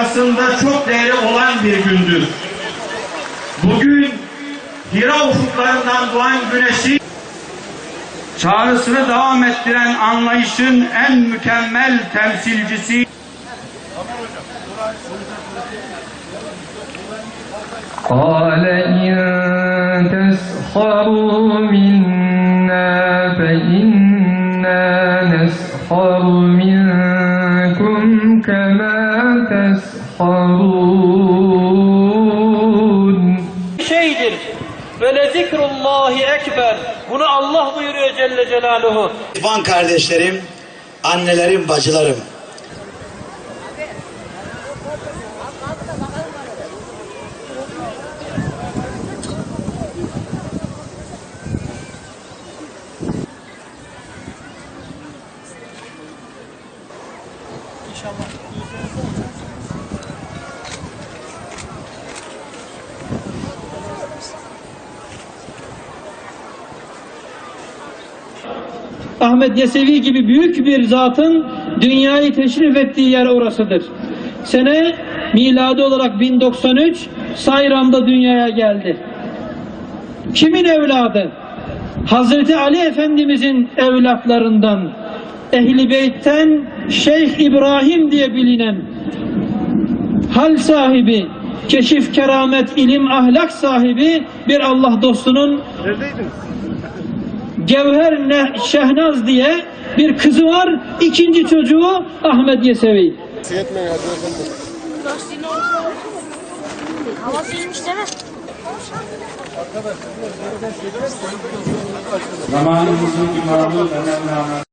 Aslında çok değeri olan bir gündür. Bugün Hira ufuklarından doğan güneşi çağrısını devam ettiren anlayışın en mükemmel temsilcisi قال إن تسخروا منا فإنا نسخر منكم تسخرون şeydir. Ve le zikrullahi ekber. Bunu Allah buyuruyor Celle Celaluhu. Van kardeşlerim, annelerim, bacılarım. Ahmet Yesevi gibi büyük bir zatın dünyayı teşrif ettiği yer orasıdır. Sene miladi olarak 1093 Sayram'da dünyaya geldi. Kimin evladı? Hazreti Ali Efendimizin evlatlarından Ehli Beyt'ten Şeyh İbrahim diye bilinen hal sahibi, keşif, keramet, ilim, ahlak sahibi bir Allah dostunun Gevher Ne- Şehnaz diye bir kızı var. İkinci çocuğu Ahmet Yesevi. Hava değil mi? zamanımızın imamı önemli